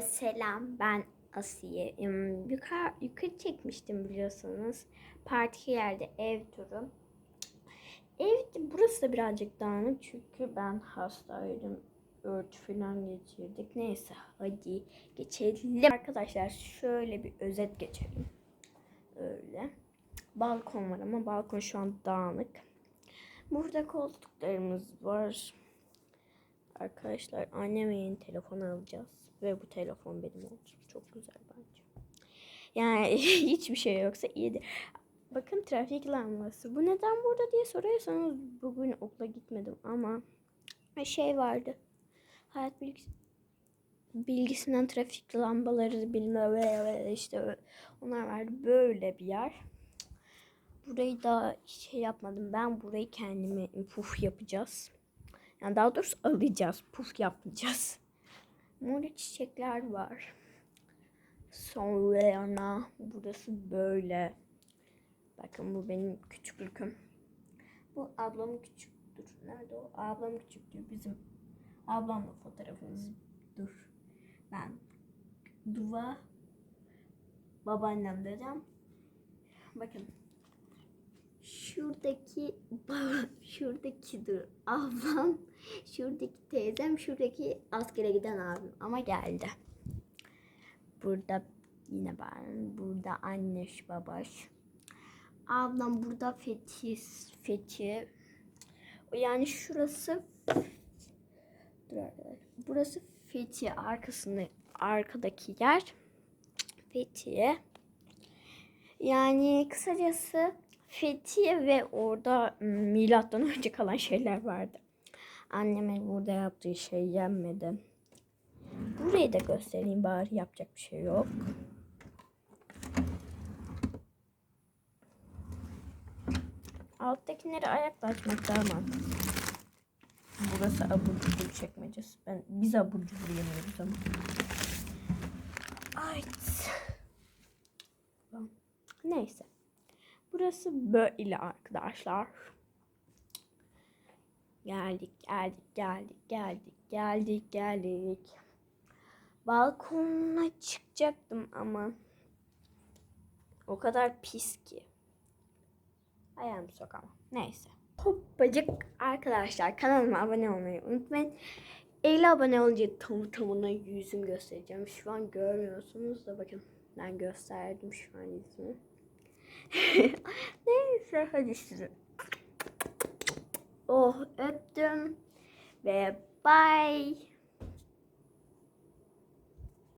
Selam ben Asiye. Yukarı, yukarı çekmiştim biliyorsunuz. Parti yerde ev turu. Ev burası da birazcık dağınık çünkü ben hastaydım. Örtü falan geçirdik. Neyse hadi geçelim. Arkadaşlar şöyle bir özet geçelim. Öyle. Balkon var ama balkon şu an dağınık. Burada koltuklarımız var. Arkadaşlar anneme yeni telefon alacağız. Ve bu telefon benim olacak. Çok güzel bence. Yani hiçbir şey yoksa iyiydi. Bakın trafik lambası. Bu neden burada diye soruyorsanız bugün okula gitmedim ama şey vardı. Hayat bilgisi bilgisinden trafik lambaları bilmem ne işte onlar vardı. Böyle bir yer. Burayı da şey yapmadım. Ben burayı kendime puf yapacağız. Yani daha doğrusu alacağız. Puf yapmayacağız. Mor çiçekler var. Sonra burası böyle. Bakın bu benim küçüklüküm. Bu ablamın küçüktür. Nerede o? Ablam küçüktür. Bizim ablamla fotoğrafımız. Dur. Ben Duva babaannem dedem. Bakın şuradaki şuradaki dur ablam şuradaki teyzem şuradaki askere giden abim ama geldi. Burada yine ben burada anneş babaş. Ablam burada Fethi. Fethi yani şurası dur burası Fethi arkasında arkadaki yer Fethiye. Yani kısacası Fethiye ve orada milattan önce kalan şeyler vardı. Annemin burada yaptığı şey yenmedi. Burayı da göstereyim bari yapacak bir şey yok. Alttakileri ayakla açmak daha mantıklı. Burası abur cubur çekmecesi. Ben, biz abur cubur yemiyoruz ama. Ay. Neyse. Burası böyle arkadaşlar. Geldik, geldik, geldik, geldik, geldik, geldik. Balkona çıkacaktım ama o kadar pis ki. Ayağımı sokamam. Neyse. Hoppacık arkadaşlar kanalıma abone olmayı unutmayın. 50 abone olunca tam tamına yüzüm göstereceğim. Şu an görmüyorsunuz da bakın ben gösterdim şu an yüzümü. Neyse hadi size. Oh öptüm ve bye.